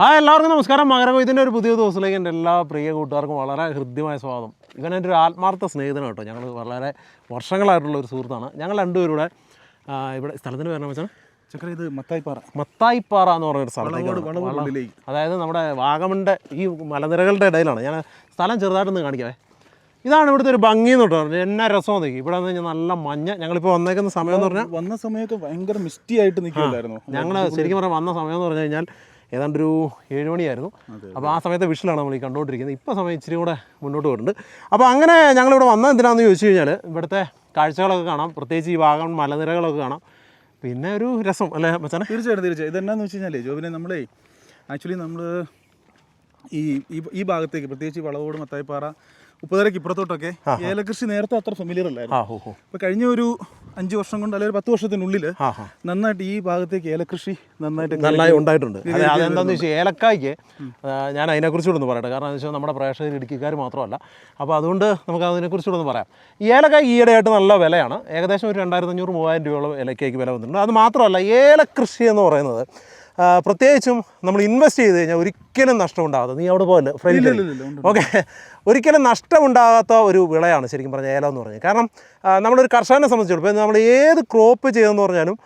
Hi എല്ലാവർക്കും നമസ്കാരം. മകരകൊയ്ത്തിന്റെ ഒരു പുതിയ ദിവസത്തിലേക്ക് എന്റെ എല്ലാ പ്രിയ കൂട്ടുകാർക്കും വളരെ ഹൃദ്യമായ സ്വാഗതം. ഇവൻ എന്റെ ഒരു ആത്മാർത്ഥ സ്നേഹിതനാണ് കേട്ടോ. ഞങ്ങൾ വളരെ വർഷങ്ങളായിട്ടുള്ള ഒരു സുഹൃത്താണ്. ഞങ്ങൾ രണ്ടുപേരും ഇവിടെ ഇവിടെ സ്ഥലത്തിന് പേരണം വെച്ചാൽ ചക്ര ഇത് മത്തായിപ്പാറ. മത്തായിപ്പാറ എന്ന് പറഞ്ഞൊരു സ്ഥലത്തേക്കാണ്. അതായത് നമ്മുടെ വാഗമണ്ടെ ഈ മലനിരകളുടെ ഇടയിലാണ്. ഞാൻ സ്ഥലം ചെറുതായിട്ടൊന്ന് കാണിക്കാവേ. ഇതാണ് ഇവിടുത്തെ ഒരു ഭംഗി എന്ന് പറഞ്ഞാൽ എന്നാ രസം നോക്കി ഇവിടെ വന്ന് കഴിഞ്ഞാൽ നല്ല മഞ്ഞ. ഞങ്ങളിപ്പോൾ വന്നേക്കുന്ന സമയം എന്ന് പറഞ്ഞാൽ വന്ന സമയത്ത് ഭയങ്കര മിസ്റ്റി ആയിട്ട് നിൽക്കില്ലായിരുന്നു ഞങ്ങൾ ശരിക്കും പറഞ്ഞാൽ വന്ന സമയം എന്ന് പറഞ്ഞു കഴിഞ്ഞാൽ ഏതാണ്ട് ഒരു ഏഴ് മണിയായിരുന്നു അപ്പോൾ ആ സമയത്തെ വിഷലാണ് നമ്മൾ ഈ കണ്ടുകൊണ്ടിരിക്കുന്നത്. ഇപ്പോൾ സമയം ഇച്ചിരി കൂടെ മുന്നോട്ട് പോയിട്ടുണ്ട്. അപ്പോൾ അങ്ങനെ ഞങ്ങളിവിടെ വന്നത് എന്തിനാണെന്ന് ചോദിച്ചു കഴിഞ്ഞാൽ ഇവിടുത്തെ കാഴ്ചകളൊക്കെ കാണാം. പ്രത്യേകിച്ച് ഈ ഭാഗം മലനിരകളൊക്കെ കാണാം. പിന്നെ ഒരു രസം അല്ലേ മച്ചാനെ? തീർച്ചയായിട്ടും തീർച്ചയായും ഇതെന്നാന്ന് വെച്ച് കഴിഞ്ഞാൽ ജോബിനെ നമ്മളേ ആക്ച്വലി നമ്മൾ ഈ ഈ- ഭാഗത്തേക്ക് പ്രത്യേകിച്ച് വളവോട് മത്തായിപ്പാറ ഉപ്പുതരയ്ക്ക് ഇപ്പുറത്തോട്ടൊക്കെ ഏലകൃഷി നേരത്തെ അത്ര ഫെമിലിയർ അല്ലായിരുന്നു. അപ്പോൾ കഴിഞ്ഞ ഒരു അഞ്ച് വർഷം കൊണ്ട് അല്ലെങ്കിൽ പത്ത് വർഷത്തിനുള്ളിൽ നന്നായിട്ട് ഈ ഭാഗത്തേക്ക് ഏലകൃഷി നന്നായിട്ട് നന്നായി ഉണ്ടായിട്ടുണ്ട്. അതെ അതെന്താണെന്ന് വെച്ചാൽ ഏലക്കായ്ക്ക് ഞാൻ അതിനെക്കുറിച്ച് കൂടെ ഒന്ന് പറയട്ടെ. കാരണം എന്ന് വെച്ചാൽ നമ്മുടെ പ്രേക്ഷകർ ഇടുക്കിക്കാർ മാത്രമല്ല. അപ്പോൾ അതുകൊണ്ട് നമുക്ക് അതിനെക്കുറിച്ച് കൂടെ ഒന്ന് പറയാം. ഈ ഏലക്കായ്ക്ക് ഈയിടെയായിട്ട് നല്ല വിലയാണ്. ഏകദേശം ഒരു രണ്ടായിരത്തി അഞ്ഞൂറ് മൂവായിരം രൂപയോളം ഏലക്കായ്ക്ക് വില വന്നിട്ടുണ്ട്. അത് മാത്രമല്ല ഏലകൃഷി എന്ന് പറയുന്നത് പ്രത്യേകിച്ചും നമ്മൾ ഇൻവെസ്റ്റ് ചെയ്ത് കഴിഞ്ഞാൽ ഒരിക്കലും നഷ്ടമുണ്ടാകാതെ നീ അവിടെ പോകല്ലേ ഫ്രണ്ട്. ഓക്കെ ഒരിക്കലും നഷ്ടമുണ്ടാകാത്ത ഒരു വിളയാണ് ശരിക്കും പറഞ്ഞാൽ ഏലം എന്ന് പറഞ്ഞാൽ കാരണം നമ്മളൊരു കർഷകനെ സംബന്ധിച്ചിടത്തോളം നമ്മൾ ഏത് ക്രോപ്പ് ചെയ്തെന്ന് പറഞ്ഞാലും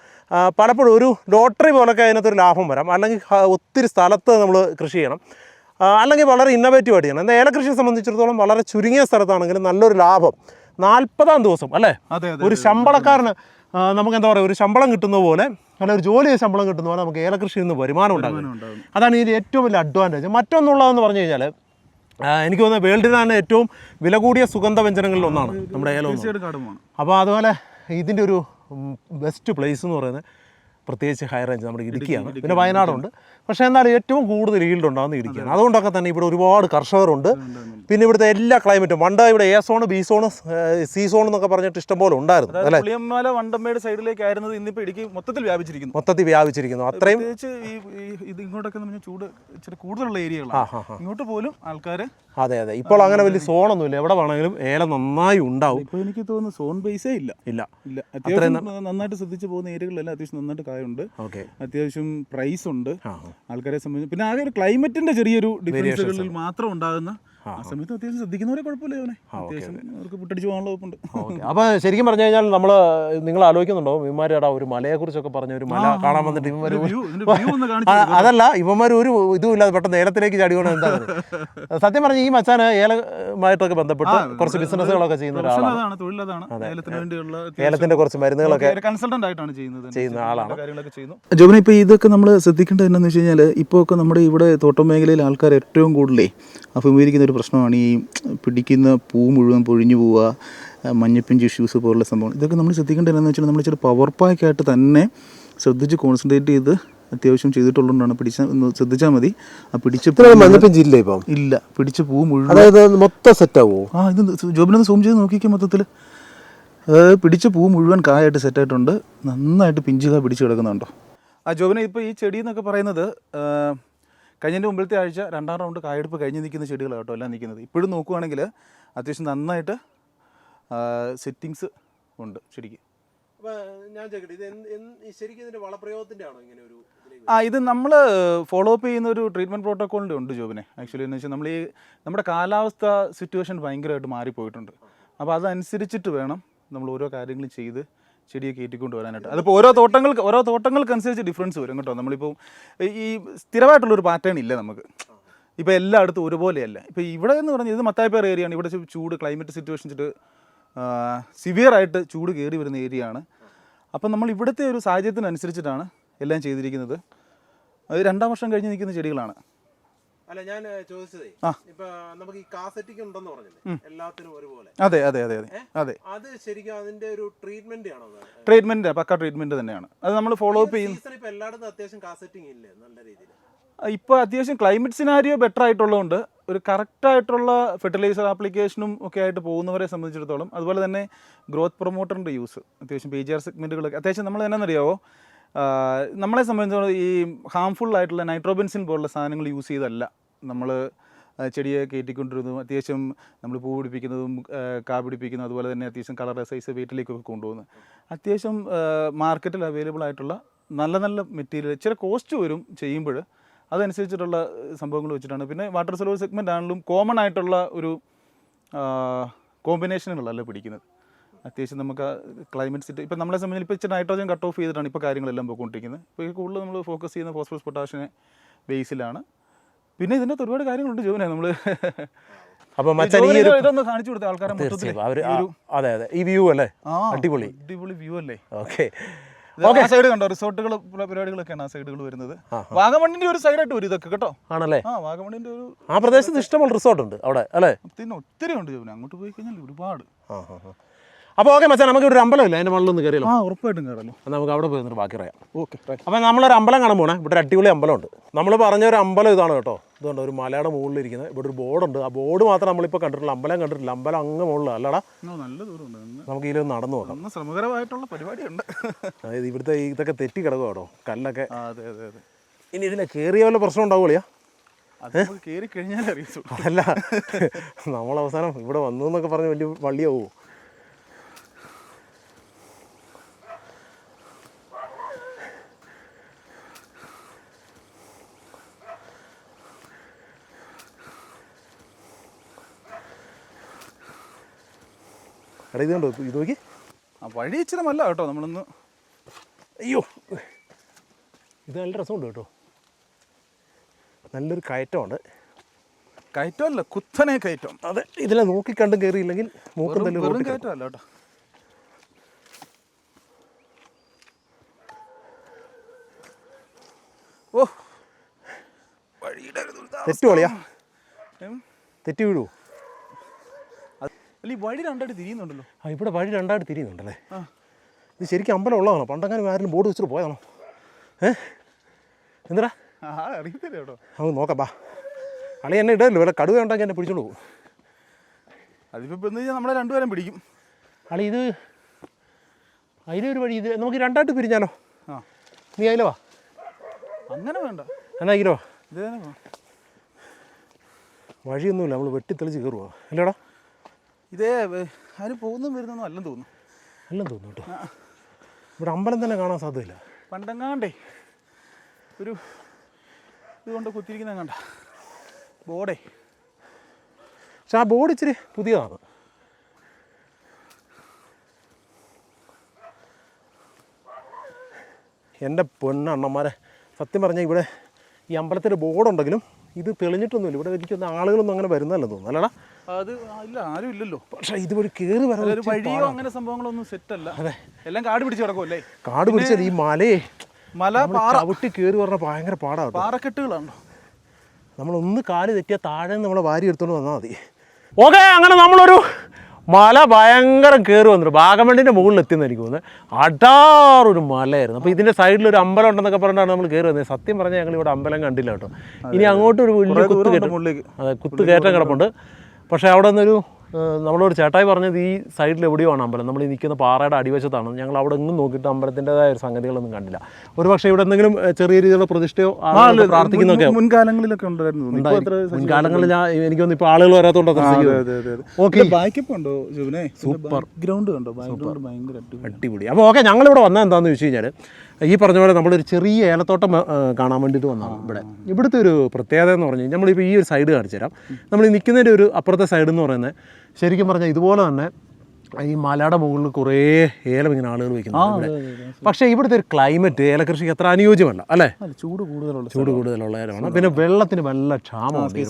പലപ്പോഴും ഒരു ലോട്ടറി പോലൊക്കെ അതിനകത്തൊരു ലാഭം വരാം. അല്ലെങ്കിൽ ഒത്തിരി സ്ഥലത്ത് നമ്മൾ കൃഷി ചെയ്യണം. അല്ലെങ്കിൽ വളരെ ഇന്നോവേറ്റീവ് ആയിട്ട് ചെയ്യണം. എന്താ ഏലകൃഷിയെ സംബന്ധിച്ചിടത്തോളം വളരെ ചുരുങ്ങിയ സ്ഥലത്താണെങ്കിലും നല്ലൊരു ലാഭം. നാൽപ്പതാം ദിവസം അല്ലേ? ഒരു ശമ്പളക്കാരന് നമുക്ക് എന്താ പറയുക ഒരു ശമ്പളം കിട്ടുന്ന പോലെ അല്ല ഒരു ജോലി ശമ്പളം കിട്ടുന്ന പോലെ നമുക്ക് ഏലകൃഷിയിൽ നിന്ന് വരുമാനം ഉണ്ടാകും. അതാണ് ഇതിന്റെ ഏറ്റവും വലിയ അഡ്വാന്റേജ് മറ്റൊന്നുള്ളതെന്ന് പറഞ്ഞു കഴിഞ്ഞാൽ എനിക്ക് തോന്നുന്നത് വേൾഡിൽ തന്നെ ഏറ്റവും വില കൂടിയ സുഗന്ധ വ്യഞ്ജനങ്ങളിൽ ഒന്നാണ് നമ്മുടെ ഏലം അപ്പോൾ അതുപോലെ ഇതിന്റെ ഒരു ബെസ്റ്റ് പ്ലേസ് എന്ന് പറയുന്നത് പ്രത്യേകിച്ച് ഹൈ റേഞ്ച് നമ്മുടെ ഇടുക്കിയാണ്. പിന്നെ വയനാടുണ്ട്. പക്ഷേ എന്നാൽ ഏറ്റവും കൂടുതൽ ഈൽഡ് ഉണ്ടാകുന്ന ഇടുക്കിയാണ്. അതുകൊണ്ടൊക്കെ തന്നെ ഇവിടെ ഒരുപാട് കർഷകരുണ്ട്. പിന്നെ ഇവിടുത്തെ എല്ലാ ക്ലൈമറ്റും വണ്ട ഇവിടെ A zone B zone C zone എന്നൊക്കെ പറഞ്ഞിട്ട് ഇഷ്ടംപോലെ ഉണ്ടായിരുന്നു അല്ലെ? പുളിയമ്മാല വണ്ടമ്മയുടെ സൈഡിലേക്ക് ആയിരുന്നത് ഇന്നിപ്പോ ഇടുക്കി മൊത്തത്തിൽ വ്യാപിച്ചിരിക്കുന്നു. മൊത്തത്തിൽ വ്യാപിച്ചിരിക്കുന്നു. അത്രയും ഇത് ഇങ്ങോട്ടൊക്കെ ചൂട് ഇച്ചിരി കൂടുതലുള്ള ഏരിയകളാണ്. ഇങ്ങോട്ട് പോലും ആൾക്കാർ അതെ അതെ. ഇപ്പോൾ അങ്ങനെ വലിയ സോണൊന്നുമില്ല എവിടെ വേണമെങ്കിലും ഏല നന്നായി ഉണ്ടാവും. ഇപ്പോൾ എനിക്ക് തോന്നുന്നു സോൺ ബേസേ ഇല്ല. ഇല്ല. ഇല്ല. അത്യാവശ്യം നന്നായിട്ട് ശ്രദ്ധിച്ചു പോകുന്ന ഏരിയകളിലെല്ലാം അത്യാവശ്യം നന്നായിട്ട് കായുണ്ട് ഓക്കെ. അത്യാവശ്യം പ്രൈസ് ഉണ്ട്. ആൾക്കാരെ സംബന്ധിച്ച്. പിന്നെ ആകെ ഒരു ക്ലൈമറ്റിന്റെ ചെറിയൊരു ഡിഫറൻസുകളിൽ മാത്രം ഉണ്ടാകുന്ന ആ സമയത്ത് അത്യാവശ്യം ശ്രദ്ധിക്കുന്നവരെ കുഴപ്പമില്ല അവനെ അത്യാവശ്യം അവർക്ക് പുട്ടടിച്ച് പോകാനുള്ള വകുപ്പുണ്ട് അപ്പൊ അപ്പോൾ ശരിക്കും പറഞ്ഞു കഴിഞ്ഞാൽ നമ്മൾ നിങ്ങൾ ആലോചിക്കുന്നുണ്ടോ ഇവന്മാരുടെ ഒരു മലയെക്കുറിച്ചൊക്കെ പറഞ്ഞ ഒരു മല കാണാൻ വന്നിട്ട് ഇവന്മാർ അതല്ല ഇവന്മാർ ഒരു ഇതുമില്ലാതെ പെട്ടെന്ന് ഏലത്തിലേക്ക് ചാടിയോണ്ട് എന്താ? സത്യം പറഞ്ഞ ഈ മച്ചാന് ഏലമായിട്ടൊക്കെ ബന്ധപ്പെട്ട് കുറച്ച് ബിസിനസ്സുകളൊക്കെ ചെയ്യുന്ന ഒരാളാണ്. അതാണ് തൊഴിലതാണ് ഏലത്തിന് വേണ്ടിയുള്ള ഏലത്തിന്റെ കുറച്ച് മരുന്നുകളൊക്കെ കൺസൾട്ടന്റ് ആയിട്ടാണ് ചെയ്യുന്നത്. ചെയ്യുന്ന ആളാണ്. കാര്യങ്ങളൊക്കെ ചെയ്യുന്നു. ജോബിനെ ഇപ്പോൾ ഇതൊക്കെ നമ്മൾ ശ്രദ്ധിക്കേണ്ടത് എന്താണെന്ന് വെച്ച് കഴിഞ്ഞാൽ ഇപ്പോൾ ഒക്കെ നമ്മുടെ ഇവിടെ തോട്ടം മേഖലയിൽ ആൾക്കാർ ഏറ്റവും കൂടുതലേ അഭിമുഖീകരിക്കുന്ന ഒരു പ്രശ്നമാണ് ഈ പിടിക്കുന്ന പൂ മുഴുവൻ പൊഴിഞ്ഞു പോവുക മഞ്ഞപ്പിഞ്ച് ഇഷ്യൂസ് പോലുള്ള സംഭവം ഇതൊക്കെ നമ്മൾ ശ്രദ്ധിക്കേണ്ടത് എന്താണെന്ന് വെച്ചാൽ നമ്മൾ ചെറിയ പവർ പാക്കായിട്ട് തന്നെ ശ്രദ്ധിച്ച് കോൺസെൻട്രേറ്റ് ചെയ്ത് അത്യാവശ്യം ചെയ്തിട്ടുള്ളതുകൊണ്ടാണ് പിടിച്ച ശ്രദ്ധിച്ചാൽ മതി. ആ പിടിച്ച മഞ്ഞപ്പിഞ്ചില്ല ഇപ്പം? ഇല്ല. പിടിച്ച പൂ മുഴുവൻ അതായത് മൊത്തം സെറ്റ് ആവുമോ ആ ഇത് ജോബിനൊന്ന് സൂം ചെയ്ത് നോക്കിക്കാം മൊത്തത്തിൽ അതായത് പിടിച്ച പൂ മുഴുവൻ കായായിട്ട് സെറ്റായിട്ടുണ്ട് നന്നായിട്ട് പിഞ്ചുക പിടിച്ചു കിടക്കുന്നുണ്ടോ? ആ ജോബിനെ ഇപ്പോൾ ഈ ചെടി എന്നൊക്കെ പറയുന്നത് കഴിഞ്ഞതിന്റെ മുമ്പിലത്തെ ആഴ്ച രണ്ടാം റൗണ്ട് കായെടുപ്പ് കഴിഞ്ഞ് നിൽക്കുന്ന ചെടികളാണ് കേട്ടോ എല്ലാം നിൽക്കുന്നത്. ഇപ്പോഴും നോക്കുവാണെങ്കിൽ അത്യാവശ്യം നന്നായിട്ട് സെറ്റിങ്സ് ഉണ്ട് ചെടിക്ക്. ഞാൻ ശരിക്കും ഇതിന്റെ വളപ്രയോഗത്തിന്റെ ആണോ ഇങ്ങനെ ഒരു ആ ഇത് നമ്മൾ ഫോളോ അപ്പ് ചെയ്യുന്ന ഒരു ട്രീറ്റ്മെന്റ് പ്രോട്ടോക്കോളിന്റെ ഉണ്ട് ജോബിനെ. ആക്ച്വലി എന്ന് വെച്ചാൽ നമ്മൾ ഈ നമ്മുടെ കാലാവസ്ഥ സിറ്റുവേഷൻ ഭയങ്കരമായിട്ട് മാറിപ്പോയിട്ടുണ്ട്. അപ്പോൾ അതനുസരിച്ചിട്ട് വേണം നമ്മൾ ഓരോ കാര്യങ്ങളും ചെയ്ത് ചെടിയെ കയറ്റിക്കൊണ്ട് വരാനായിട്ട്. അതിപ്പോൾ ഓരോ തോട്ടങ്ങൾക്ക് ഓരോ തോട്ടങ്ങൾക്കനുസരിച്ച് ഡിഫറൻസ് വരും കേട്ടോ. നമ്മളിപ്പോൾ ഈ സ്ഥിരമായിട്ടുള്ളൊരു പാറ്റേൺ ഇല്ല നമുക്ക്. ഇപ്പോൾ എല്ലായിടത്തും ഒരുപോലെയല്ല. ഇപ്പോൾ ഇവിടെ എന്ന് പറഞ്ഞാൽ ഇത് മത്തായപ്പേർ ഏരിയയാണ് ഇവിടെ ചൂട് ക്ലൈമറ്റ് സിറ്റുവേഷൻ വെച്ചിട്ട് സിവിയറായിട്ട് ചൂട് കയറി വരുന്ന ഏരിയയാണ് അപ്പം നമ്മൾ ഇവിടുത്തെ ഒരു സാഹചര്യത്തിനനുസരിച്ചിട്ടാണ് എല്ലാം ചെയ്തിരിക്കുന്നത്. അത് രണ്ടാം വർഷം കഴിഞ്ഞ് നിൽക്കുന്ന ചെടികളാണ്. അല്ല ഞാൻ ചോദിച്ചതേ. ഇപ്പൊ നമുക്ക് ഈ കാസറ്റിക് ഉണ്ടെന്ന് പറഞ്ഞില്ലേ എല്ലാത്തിനും ഒരുപോലെ. അതെ അതെ അതെ അതെ അതെ. അത് ശരിക്കും അതിന്റെ ഒരു ട്രീറ്റ്മെന്റ് ആണോ ട്രീറ്റ്മെന്റ് പക്ക ട്രീറ്റ്മെന്റ് തന്നെയാണ്. അത് നമ്മൾ ഫോളോ അപ്പ് ചെയ്യും. ഇപ്പൊ എല്ലായിടത്തും അത്യാവശ്യം കാസറ്റിംഗ് ഇല്ലേ നല്ല രീതിയിൽ ഇപ്പോൾ അത്യാവശ്യം ക്ലൈമറ്റ് സിനാരിയോ ബെറ്റർ ആയിട്ടുള്ളതുകൊണ്ട് ഒരു കറക്റ്റായിട്ടുള്ള ഫെർട്ടിലൈസർ ആപ്ലിക്കേഷനും ഒക്കെ ആയിട്ട് പോകുന്നവരെ സംബന്ധിച്ചിടത്തോളം അതുപോലെ തന്നെ ഗ്രോത്ത് പ്രൊമോട്ടറിന്റെ യൂസ് അത്യാവശ്യം പി ജി ആർ സെഗ്മെന്റുകളൊക്കെ അത്യാവശ്യം നമ്മൾ തന്നെ ആ, നമ്മളെ സംബന്ധിച്ചിടത്തോളം ഈ ഹാംഫുൾ ആയിട്ടുള്ള നൈട്രോബെൻസിൻ പോലുള്ള സാധനങ്ങൾ യൂസ് ചെയ്തല്ല നമ്മൾ ചെടിയെ കയറ്റിക്കൊണ്ടിരുന്നതും അത്യാവശ്യം നമ്മൾ പൂ പിടിപ്പിക്കുന്നതും കാ പിടിപ്പിക്കുന്നതും അതുപോലെ തന്നെ അത്യാവശ്യം കളർ സൈസ് വീട്ടിലേക്കൊക്കെ കൊണ്ടുപോകുന്നത്. അത്യാവശ്യം മാർക്കറ്റിൽ അവൈലബിൾ ആയിട്ടുള്ള നല്ല നല്ല മെറ്റീരിയൽ ചില കോസ്റ്റ് വരും ചെയ്യുമ്പോൾ. അതനുസരിച്ചിട്ടുള്ള സംഭവങ്ങൾ വെച്ചിട്ടാണ്. പിന്നെ വാട്ടർ സെലോ സെഗ്മെന്റ് ആണെങ്കിലും കോമൺ ആയിട്ടുള്ള ഒരു കോമ്പിനേഷനുകളല്ല പിടിക്കുന്നത്. അത്യാവശ്യം നമുക്ക് ക്ലൈമറ്റ് സിറ്റി ഇപ്പോൾ നമ്മളെ സംബന്ധിച്ച് ഇപ്പോൾ ഇച്ചിരി നൈട്രോജൻ കട്ട് ഓഫ് ചെയ്തിട്ടാണ് ഇപ്പോൾ കാര്യങ്ങളെല്ലാം പോയിക്കൊണ്ടിരിക്കുന്നത്. ഇപ്പോൾ കൂടുതൽ നമ്മൾ ഫോക്കസ് ചെയ്യുന്ന ഫോസ്ഫോസ് പൊട്ടാഷിനെ ബേസിലാണ് പിന്നെ ഇതിനകത്ത് ഒരുപാട് കാര്യങ്ങളുണ്ട് ജോനെ നമ്മൾ അപ്പൊ മച്ചാൻ ഈ ഒരു ഇതൊന്ന് കാണിച്ചു കൊടുത്ത ആൾക്കാരെ മൊത്തത്തിൽ അവർ അതെ അതെ. ഈ വ്യൂ അല്ലേ? അടിപൊളി. അടിപൊളി വ്യൂ അല്ലേ? ഓക്കെ. ആ സൈഡ് കണ്ടോ? റിസോർട്ടുകൾ പരിപാടികളൊക്കെയാണ് ആ സൈഡുകൾ വരുന്നത്. വാഗമണ്ണിന്റെ ഒരു സൈഡായിട്ട് വരും ഇതൊക്കെ കേട്ടോ? ആണല്ലേ? ആ വാഗമണ്ണിന്റെ ഒരു ആ പ്രദേശത്ത് ഇഷ്ടമുള്ള റിസോർട്ട് ഉണ്ട് അവിടെ അല്ലേ? പിന്നെ ഒത്തിരി ഉണ്ട് അങ്ങോട്ട് പോയി കഴിഞ്ഞാൽ ഒരുപാട്. അപ്പോൾ ഓക്കെ മച്ചാൻ നമുക്ക് ഇവിടെ ഒരു അമ്പലമില്ല അതിന്റെ നിന്ന് കയറിയല്ലോ ആ ഉറപ്പായിട്ടും കയറല്ലോ അപ്പോൾ നമുക്ക് അവിടെ പോയി ബാക്കി പറയാം. ഓക്കെ അപ്പോൾ നമ്മളൊരു അമ്പലം കാണാൻ പോണേ. ഇവിടെ ഒരു അടിപൊളി അമ്പലമുണ്ട്. നമ്മൾ പറഞ്ഞ ഒരു അമ്പലം ഇതാണ് കേട്ടോ. ഇതുകൊണ്ട് ഒരു മലയുടെ മുകളിലിരിക്കുന്നത്. ഇവിടെ ഒരു ബോർഡുണ്ട്. ആ ബോർഡ് മാത്രം നമ്മളിപ്പോൾ കണ്ടിട്ടില്ല അമ്പലം കണ്ടിട്ടില്ല. അമ്പലം അങ്ങ് മുകളിലാണ് അല്ലടാ. നല്ല ദൂരമുണ്ട്. നമുക്ക് ഇതിലൊന്ന് നടന്നു നോക്കാം. ശ്രമകരമായിട്ടുള്ള പരിപാടിയുണ്ട്. അതായത് ഇവിടുത്തെ ഇതൊക്കെ തെറ്റി കിടക്കുക കേട്ടോ കല്ലൊക്കെ. അതെ അതെ അതെ. ഇനി ഇതിലെ കയറിയ വല്ല പ്രശ്നം ഉണ്ടാവുകയാ അത് നമുക്ക് കയറി കഴിഞ്ഞാൽ അറിയത്തുള്ളൂ. അതല്ല. നമ്മൾ അവസാനം ഇവിടെ വന്നു എന്നൊക്കെ പറഞ്ഞ് വലിയ വള്ളിയാവോ? എടാ ഇത് കണ്ടോ ഇത് നോക്കി. ആ വഴി ഇച്ചിരി നല്ല കേട്ടോ നമ്മളൊന്ന് അയ്യോ. ഇത് നല്ല രസമുണ്ട് കേട്ടോ. നല്ലൊരു കയറ്റമുണ്ട് കയറ്റമല്ല കുത്തനെ കയറ്റം. അതെ ഇതിലെ നോക്കി കണ്ടും കയറിയില്ലെങ്കിൽ മൂക്കും തന്നെ കയറ്റമല്ല കേട്ടോ. ഓ വഴിയുടെ. തെറ്റു കളിയാ തെറ്റി വീഴുവോ അത്- അല്ല ഈ വഴി രണ്ടായിട്ട് തിരിയുന്നുണ്ടല്ലോ. ആ ഇവിടെ വഴി രണ്ടായിട്ട് തിരിയുന്നുണ്ടല്ലേ? ആ. ഇത് ശരിക്കും അമ്പലം ഉള്ളതാണോ? പണ്ടങ്ങനെ ആരും ബോർഡ് വെച്ചിട്ട് പോയതാണോ? ഏ? എന്തിനാ? ആ അറിയത്തില്ല കേട്ടോ. നമുക്ക് നോക്കാം ബാ. അളി എന്നെ ഇടല്ലോ വല്ല കടുവ ഉണ്ടെങ്കിൽ എന്നെ പിടിച്ചോണ്ട് പോകും. അതിപ്പോ ഇപ്പൊ എന്ന് കഴിഞ്ഞാൽ നമ്മളെ രണ്ടുപേരും പിടിക്കും. അളി ഇത് അതിലൊരു വഴി ഇത് നമുക്ക് രണ്ടായിട്ട് പിരിഞ്ഞാലോ? ആ. നീ അതിലോ വാ. അങ്ങനെ വേണ്ട. എന്നാ ഇതിലോ ഇത് തന്നെ. വഴിയൊന്നുമില്ല. നമ്മൾ വെട്ടിത്തെളിച്ച് കയറുവാ. അല്ലേടാ? ഇതേ അതിന് പോകുന്നതും വരുന്നൊന്നും അല്ലെന്ന് തോന്നുന്നു. അല്ലെന്ന് തോന്നുന്നു കേട്ടോ. ഇവിടെ അമ്പലം തന്നെ കാണാൻ സാധ്യതയില്ല. പണ്ടെങ്ങാണ്ടേ ഒരു ഇതുകൊണ്ട് കുത്തിരിക്കുന്ന കണ്ട. ബോർഡേ. പക്ഷെ ആ ബോർഡ് ഇച്ചിരി പുതിയതാണ്. എന്റെ പൊന്നണ്ണന്മാരെ സത്യം പറഞ്ഞാൽ ഇവിടെ ഈ അമ്പലത്തിന്റെ ബോർഡുണ്ടെങ്കിലും ഇത് തെളിഞ്ഞിട്ടൊന്നുമില്ല. ഇവിടെ എനിക്കൊന്നും ആളുകളൊന്നും അങ്ങനെ വരുന്നല്ലോ തോന്നുന്നു. അല്ലടാ. അത് ഇല്ല ആരും ഇല്ലല്ലോ. പക്ഷേ ഇതുവഴി കയറി വരാൻ ഒരു വഴിയോ അങ്ങനെ സംഭവങ്ങളൊന്നും സെറ്റ് അല്ല അതെ. എല്ലാം കാട് പിടിച്ച് കിടക്കുമല്ലേ കാട് പിടിച്ചത് ഈ മലയെ മല പാറ. ചവിട്ടി കയറി പറഞ്ഞാൽ ഭയങ്കര പാടാണ് പാറക്കെട്ടുകളാണോ നമ്മളൊന്ന് കാൽ തെറ്റിയാൽ താഴെ നമ്മൾ വാരി എടുത്തോണ്ട് വന്നാൽ മതി. ഓക്കെ അങ്ങനെ നമ്മളൊരു മല ഭയങ്കര കയറി വന്നിട്ട് വാഗമണ്ണിന്റെ മുകളിൽ എത്തിയെന്ന് എനിക്ക് തോന്നുന്നത് അടാറൊരു മലയായിരുന്നു. അപ്പോൾ ഇതിന്റെ സൈഡിൽ ഒരു അമ്പലം ഉണ്ടെന്നൊക്കെ പറഞ്ഞിട്ടാണ് നമ്മൾ കയറി വന്നത്. സത്യം പറഞ്ഞാൽ ഞങ്ങൾ ഇവിടെ അമ്പലം കണ്ടില്ല കേട്ടോ. ഇനി അങ്ങോട്ട് ഒരു വലിയ കുത്തു കയറ്റം. അതെ കുത്ത് കയറ്റം കിടപ്പുണ്ട്. പക്ഷേ അവിടെ നിന്നൊരു നമ്മളോട് ചേട്ടായി പറഞ്ഞത് ഈ സൈഡിൽ എവിടെയോ ആണ് അമ്പലം. നമ്മൾ ഈ നിൽക്കുന്ന പാറയുടെ അടിവശത്താണ്. ഞങ്ങൾ അവിടെ എങ്ങും നോക്കിയിട്ട് അമ്പലത്തിന്റെതായ ഒരു സംഗതികളൊന്നും കണ്ടില്ല. ഒരു പക്ഷേ ഇവിടെ എന്തെങ്കിലും ചെറിയ രീതിയിലുള്ള പ്രതിഷ്ഠയോ പ്രാർത്ഥിക്കുന്നൊക്കെ മുൻകാലങ്ങളിലൊക്കെ ഉണ്ടായിരുന്നു. മുൻകാലങ്ങളിൽ ഞാൻ എനിക്ക് തോന്നുന്നു ഇപ്പോൾ ആളുകൾ വരാത്തോണ്ടോ ഉണ്ടോ സൂപ്പർ ഗ്രൗണ്ട് കണ്ടോ? അടിപൊളി. അപ്പോൾ ഓക്കെ ഞങ്ങളിവിടെ വന്നത് എന്താണെന്ന് വെച്ച് കഴിഞ്ഞാൽ ഈ പറഞ്ഞ പോലെ നമ്മളൊരു ചെറിയ ഏലത്തോട്ടം കാണാൻ വേണ്ടിയിട്ട് വന്നതാണ് ഇവിടെ. ഇവിടുത്തെ ഒരു പ്രത്യേകത എന്ന് പറഞ്ഞു കഴിഞ്ഞാൽ നമ്മളിപ്പോൾ ഈ ഒരു സൈഡ് കാണിച്ചു തരാം നമ്മൾ ഈ നിൽക്കുന്നതിന്റെ ഒരു അപ്പുറത്തെ സൈഡ് എന്ന് പറയുന്നത് ശരിക്കും പറഞ്ഞാൽ ഇതുപോലെ തന്നെ ഈ മലയുടെ മുകളിൽ കുറേ ഏലം ഇങ്ങനെ ആളുകൾ വയ്ക്കുന്നുണ്ട് പക്ഷേ ഇവിടുത്തെ ഒരു ക്ലൈമറ്റ് ഏലകൃഷിക്ക് അത്ര അനുയോജ്യമല്ല അല്ലേ? ചൂട് കൂടുതലുള്ള ചൂട് കൂടുതലുള്ള ഏലമാണ്. പിന്നെ വെള്ളത്തിന് വല്ല ക്ഷാമമാണ്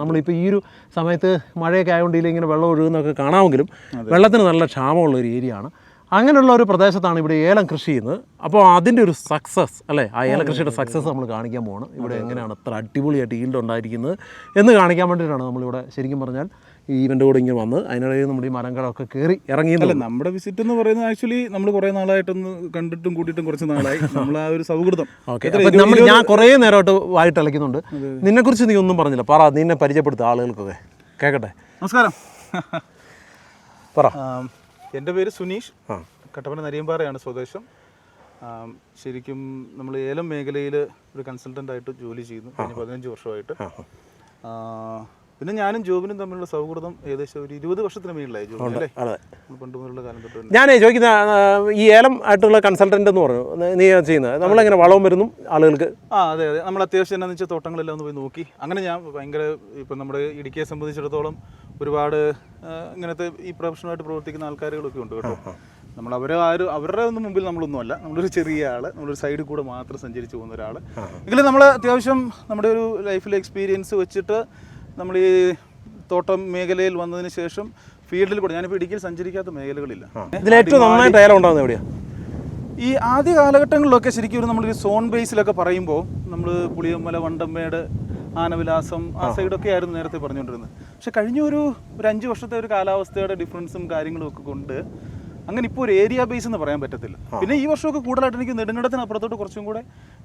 നമ്മളിപ്പോൾ ഈ ഒരു സമയത്ത് മഴയൊക്കെ ആയതുകൊണ്ട് ഇങ്ങനെ വെള്ളം ഒഴുകുന്നൊക്കെ കാണാമെങ്കിലും വെള്ളത്തിന് നല്ല ക്ഷാമമുള്ള ഒരു ഏരിയ ആണ്. അങ്ങനെയുള്ള ഒരു പ്രദേശത്താണ് ഇവിടെ ഏലം കൃഷി ചെയ്യുന്നത്. അപ്പോൾ അതിന്റെ ഒരു സക്സസ് അല്ലേ? ആ ഏലകൃഷിയുടെ സക്സസ് നമ്മൾ കാണിക്കാൻ പോകണം ഇവിടെ എങ്ങനെയാണ് അത്ര അടിപൊളിയായിട്ട് ഈൽഡ് ഉണ്ടായിരിക്കുന്നത് എന്ന് കാണിക്കാൻ വേണ്ടിയിട്ടാണ് നമ്മളിവിടെ ശരിക്കും പറഞ്ഞാൽ ഈ ഇവന്റെ കൂടെ ഇങ്ങനെ വന്ന് അതിനിടയിൽ നമ്മുടെ ഈ മരങ്ങളൊക്കെ കയറി ഇറങ്ങി അല്ല നമ്മുടെ വിസിറ്റ് എന്ന് പറയുന്നത് ആക്ച്വലി നമ്മൾ കുറേ നാളായിട്ടൊന്ന് കണ്ടിട്ടും കൂട്ടിയിട്ടും കുറച്ച് നാളായി. നമ്മൾ ആ ഒരു സൗഹൃദം. ഓക്കെ? നമ്മൾ ഞാൻ കുറേ നേരമായിട്ട് വായിട്ട് അലയ്ക്കുന്നുണ്ട്. നിന്നെക്കുറിച്ച് നീ ഒന്നും പറഞ്ഞില്ല. പറ നിന്നെ പരിചയപ്പെടുത്തുക ആളുകൾക്കൊക്കെ. കേൾക്കട്ടെ നമസ്കാരം. പറ. എന്റെ പേര് സുനീഷ്. കട്ടപ്പന നരിയമ്പാറയാണ് സ്വദേശം. ശരിക്കും നമ്മൾ ഏലം മേഖലയിൽ ഒരു കൺസൾട്ടന്റ് ആയിട്ട് ജോലി ചെയ്യുന്നു. കഴിഞ്ഞ പതിനഞ്ച് വർഷമായിട്ട്. പിന്നെ ഞാനും ജോബിനും തമ്മിലുള്ള സൗഹൃദം ഏകദേശം ഒരു ഇരുപത് വർഷത്തിന് മേളിലായി ജോബിന് അല്ലേ? നമ്മൾ പണ്ട് മുതലുള്ള കാലം തൊട്ട് ഞാൻ ചോദിക്കുന്ന ഈ ഏലം ആയിട്ടുള്ള കൺസൾട്ടന്റ് എന്ന് പറഞ്ഞു നീ ചെയ്യുന്നത്? നമ്മളെങ്ങനെ വളവും വരുന്നു ആളുകൾക്ക്? ആ അതെ അതെ. നമ്മൾ അത്യാവശ്യം എന്നാന്ന് വെച്ചാൽ തോട്ടങ്ങളെല്ലാം ഒന്ന് പോയി നോക്കി. അങ്ങനെ ഞാൻ ഭയങ്കര ഇപ്പം നമ്മുടെ ഇടുക്കിയെ സംബന്ധിച്ചിടത്തോളം ഒരുപാട് ഇങ്ങനത്തെ ഈ പ്രൊഫഷണലായിട്ട് പ്രവർത്തിക്കുന്ന ആൾക്കാരുകളൊക്കെ ഉണ്ട് കേട്ടോ. നമ്മൾ അവരെ ആരും അവരുടെ ഒന്നും മുമ്പിൽ നമ്മളൊന്നും അല്ല നമ്മളൊരു ചെറിയ ആൾ നമ്മളൊരു സൈഡിൽ കൂടെ മാത്രം സഞ്ചരിച്ച് പോകുന്ന ഒരാൾ എങ്കിലും നമ്മൾ അത്യാവശ്യം നമ്മുടെ ഒരു ലൈഫിലെ എക്സ്പീരിയൻസ് വെച്ചിട്ട് നമ്മൾ ഈ തോട്ടം മേഖലയിൽ വന്നതിന് ശേഷം ഫീൽഡിൽ കൂടെ ഞാനിപ്പോൾ ഇടുക്കിയിൽ സഞ്ചരിക്കാത്ത മേഖലകളില്ല. ഇതിൽ ഏറ്റവും നന്നായിട്ട് ഏലം ഉണ്ടാകുന്നത് എവിടെയാണ് ഈ ആദ്യ കാലഘട്ടങ്ങളിലൊക്കെ ശരിക്കും ഒരു നമ്മളൊരു സോൺ ബേസിലൊക്കെ പറയുമ്പോൾ നമ്മൾ പുളിയമ്മല വണ്ടമ്മേട് ആനവിലാസം ആ സൈഡൊക്കെ ആയിരുന്നു നേരത്തെ പറഞ്ഞുകൊണ്ടിരുന്നത്. പക്ഷെ കഴിഞ്ഞ ഒരു ഒരു അഞ്ച് വർഷത്തെ ഒരു കാലാവസ്ഥയുടെ ഡിഫറൻസും കാര്യങ്ങളും ഒക്കെ കൊണ്ട് അങ്ങനെ ഇപ്പോൾ ഒരു ഏരിയ ബേസ് എന്ന് പറയാൻ പറ്റത്തില്ല. പിന്നെ ഈ വർഷമൊക്കെ കൂടുതലായിട്ട് എനിക്ക് നെടുങ്കണ്ടത്തിന് അപ്പുറത്തോട്ട് കുറച്ചും കൂടെ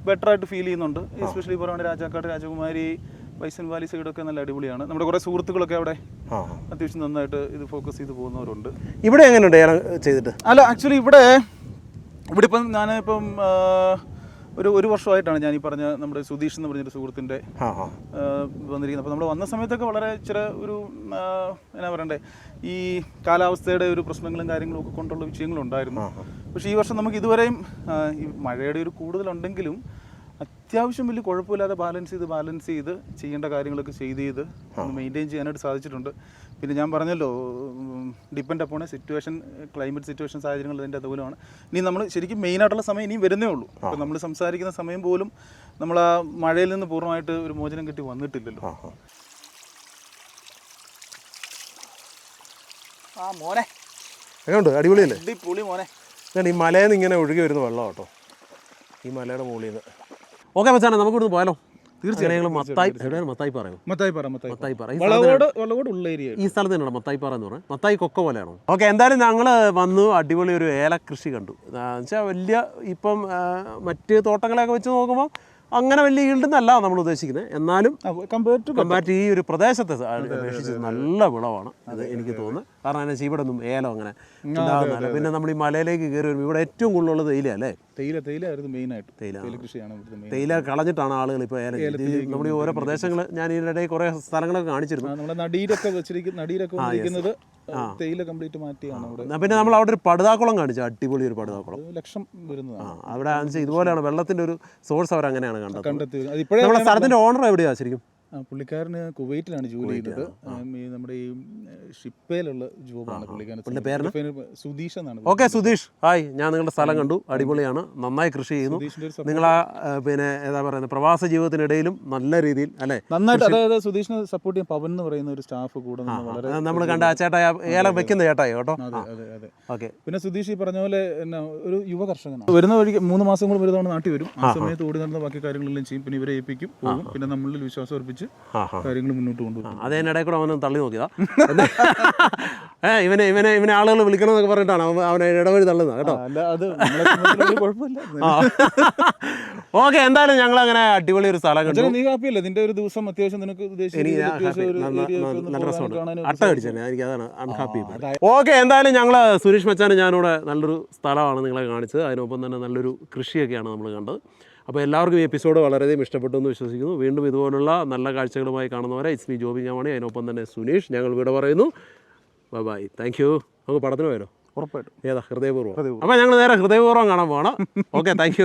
ബെറ്റർ ആയിട്ട് ഫീൽ ചെയ്യുന്നുണ്ട്. എസ്പെഷ്യലി പറയുകയാണെങ്കിൽ രാജാക്കാട് രാജകുമാരി ബൈസൺ വാലി സൈഡൊക്കെ നല്ല അടിപൊളിയാണ്. നമ്മുടെ കുറേ സുഹൃത്തുക്കളൊക്കെ അവിടെ അത്യാവശ്യം നന്നായിട്ട് ഇത് ഫോക്കസ് ചെയ്ത് പോകുന്നവരുണ്ട്. ഇവിടെ എങ്ങനെയുണ്ട് ചെയ്തിട്ട്? അല്ല ആക്ച്വലി ഇവിടെ ഇവിടെ ഇപ്പം ഞാനിപ്പം ഇപ്പം ഒരു ഒരു വർഷമായിട്ടാണ് ഞാൻ ഈ പറഞ്ഞ നമ്മുടെ സുധീഷ് എന്ന് പറഞ്ഞൊരു സുഹൃത്തിന്റെ വന്നിരിക്കുന്നത്. അപ്പോൾ നമ്മൾ വന്ന സമയത്തൊക്കെ വളരെ ഇച്ചിരി ഒരു എന്നാ പറയണ്ടേ ഈ കാലാവസ്ഥയുടെ ഒരു പ്രശ്നങ്ങളും കാര്യങ്ങളും ഒക്കെ കൊണ്ടുള്ള വിഷയങ്ങളുണ്ടായിരുന്നു. പക്ഷേ ഈ വർഷം നമുക്ക് ഇതുവരെയും ഈ മഴയുടെ ഒരു കൂടുതലുണ്ടെങ്കിലും അത്യാവശ്യം വലിയ കുഴപ്പമില്ലാതെ ബാലൻസ് ചെയ്ത് ബാലൻസ് ചെയ്ത് ചെയ്യേണ്ട കാര്യങ്ങളൊക്കെ ചെയ്ത് ചെയ്ത് മെയിന്റെയിൻ ചെയ്യാനായിട്ട് സാധിച്ചിട്ടുണ്ട്. പിന്നെ ഞാൻ പറഞ്ഞല്ലോ depend upon situation climate situation സാഹചര്യങ്ങൾ അതിന്റെ അതുപോലെയാണ്. ഇനി നമ്മൾ ശരിക്കും മെയിൻ ആയിട്ടുള്ള സമയം ഇനിയും വരുന്നേ ഉള്ളൂ. അപ്പോൾ നമ്മൾ സംസാരിക്കുന്ന സമയം പോലും നമ്മൾ ആ മഴയിൽ നിന്ന് പൂർണമായിട്ട് ഒരു മോചനം കിട്ടി വന്നിട്ടില്ലല്ലോ. ആ മോനെ. എങ്ങനെയുണ്ട് അടിപൊളിയല്ലേ? അടിപൊളി മോനെ. ഈ മലയിൽ നിന്ന് ഇങ്ങനെ ഒഴുകി വരുന്ന വെള്ളം കേട്ടോ. ഈ മലയുടെ മുകളിൽ നിന്ന്. ഓക്കെ മച്ചാനെ നമുക്ക് ഇവിടുന്ന് പോയാലോ? തീർച്ചയായും മത്തായി എവിടെയാണ് മത്തായി പറയോ. മത്തായി പറ മത്തായി പറ. ഈ സ്ഥലത്ത് തന്നെയാണ് മത്തായി പാറ എന്ന് പറയുന്നത്. മത്തായി കൊക്ക പോലെയാണോ? ഓക്കെ എന്തായാലും ഞങ്ങൾ വന്നു അടിപൊളി ഒരു ഏല കൃഷി കണ്ടു വെച്ചാൽ വലിയ ഇപ്പം മറ്റ് തോട്ടങ്ങളെയൊക്കെ വെച്ച് നോക്കുമ്പോൾ അങ്ങനെ വലിയ ഈൽഡെന്നല്ല നമ്മൾ ഉദ്ദേശിക്കുന്നത്. എന്നാലും കമ്പയർ ടു കമ്പാറ്റ് ഈ ഒരു പ്രദേശത്തെ അപേക്ഷിച്ച് നല്ല വിളവാണ് അത് എനിക്ക് തോന്നുന്നത് കാരണം അതിനെ ഇവിടെ ഒന്നും ഏലം അങ്ങനെ ഉണ്ടാകുന്നില്ല പിന്നെ നമ്മൾ ഈ മലയിലേക്ക് കയറി വരുമ്പോൾ ഇവിടെ ഏറ്റവും കൂടുതലുള്ളത് തേയില അല്ലേ? തേയില തേയില ആയിരുന്നു മെയിൻ ആയിട്ട്. തേയില, കൃഷിയാണ് ഇവിടുത്തെ മെയിൻ തേയില കളഞ്ഞിട്ടാണ് ആളുകൾ ഇപ്പോൾ ഏലം. നമ്മൾ ഈ ഓരോ പ്രദേശങ്ങൾ ഞാൻ ഇതിനിടയിൽ കുറേ സ്ഥലങ്ങളൊക്കെ കാണിച്ചിരുന്നു. നമ്മുടെ നടീരൊക്കെ വെച്ചിരിക്കുന്നത് തേയില കംപ്ലീറ്റ് മാറ്റിയാണ് ഇവിടെ ആ, പിന്നെ നമ്മൾ അവിടെ ഒരു പടുതാക്കുളം കാണിച്ചു അടിപൊളി ഒരു പടുതാക്കുളം. ലക്ഷം വരുന്നതാണ്. അവിടെ ഇതുപോലെയാണ് വെള്ളത്തിന്റെ ഒരു സോഴ്സ് അവർ അങ്ങനെയാണ് കണ്ടത് സ്ഥലത്തിന്റെ ഓണർ എവിടെയാ ശരിക്കും? പുള്ളിക്കാരന് കുവൈറ്റിലാണ് ജോലി ചെയ്തത് നമ്മുടെ ഈ ഷിപ്പയിലുള്ള ജോബാണ് പുള്ളിക്കാരൻ സുധീഷ് എന്നാണ് ഓക്കെ സുധീഷ്. ഹായ് ഞാൻ നിങ്ങളുടെ സ്ഥലം കണ്ടു. അടിപൊളിയാണ്. നന്നായി കൃഷി ചെയ്യുന്നു. നിങ്ങൾ ആ പിന്നെ ഏതാ പറയുന്നത് പ്രവാസ ജീവിതത്തിനിടയിലും നല്ല രീതിയിൽ അല്ലേ? നന്നായിട്ട് അതായത് സുധീഷിനെ സപ്പോർട്ട് ചെയ്യാൻ പവൻ എന്ന് പറയുന്ന ഒരു സ്റ്റാഫ് കൂടെ വളരെ നമ്മൾ കണ്ട ആ ചേട്ടായ ഏലം വെക്കുന്ന ചേട്ടായി കേട്ടോ. ഓക്കെ. പിന്നെ സുധീഷ് ഈ പറഞ്ഞ പോലെ ഒരു യുവ കർഷകനാണ് വരുന്ന വഴിക്ക് മൂന്ന് മാസം കൂടെ ഒരു തവണ നാട്ടിൽ വരും. ആ സമയത്ത് ഓടി നടന്ന ബാക്കി കാര്യങ്ങളെല്ലാം ചെയ്യും. പിന്നെ ഇവരെ ഏൽപ്പിക്കും പോകും. പിന്നെ നമ്മളിൽ വിശ്വാസം അർപ്പിച്ച് ആ ആ. കാര്യങ്ങൾ മുന്നോട്ട് കൊണ്ടുപോകും അതിനിടയിൽ കൂടെ അവനൊന്ന് തള്ളി നോക്കിയതാ. ഏ ഇവനെ ഇവനെ ഇവനെ ആളുകൾ വിളിക്കണമെന്നൊക്കെ പറഞ്ഞിട്ടാണ് അവൻ അവനെ ഇടവഴി തള്ളുന്നത് കേട്ടോ. ഓക്കെ എന്തായാലും ഞങ്ങൾ അങ്ങനെ അടിപൊളി ഒരു സ്ഥലം കണ്ടു. നീ ഹാപ്പിയല്ലേ? നിന്റെ ഒരു ദിവസം അത്യാവശ്യം നിനക്ക് നല്ല- രസമുണ്ട്. അട്ട അടിച്ചേ എനിക്ക് അതാണ് അൺഹാപ്പി ഓക്കെ എന്തായാലും ഞങ്ങൾ സുരേഷ് മച്ചാനും ഞാനിവിടെ നല്ലൊരു സ്ഥലമാണ് നിങ്ങളെ കാണിച്ചത്. അതിനൊപ്പം തന്നെ നല്ലൊരു കൃഷിയൊക്കെയാണ് നമ്മൾ കണ്ടത്. അപ്പോൾ എല്ലാവർക്കും ഈ എപ്പിസോഡ് വളരെയധികം ഇഷ്ടപ്പെട്ടു എന്ന് വിശ്വസിക്കുന്നു. വീണ്ടും ഇതുപോലുള്ള നല്ല കാഴ്ചകളുമായി കാണുന്നവരെ ഇറ്റ്സ് മീ ജോബി ഞാമണി അതിനൊപ്പം തന്നെ സുനീഷ് ഞങ്ങൾ ഇവിടെ പറയുന്നു. ബൈ ബൈ താങ്ക് യു നമുക്ക് പടത്തിന് പോയാലോ ഉറപ്പായിട്ടും. ഏതാ? ഹൃദയപൂർവം. അപ്പോൾ ഞങ്ങൾ നേരെ ഹൃദയപൂർവം കാണാൻ പോകണം ഓക്കെ താങ്ക് യു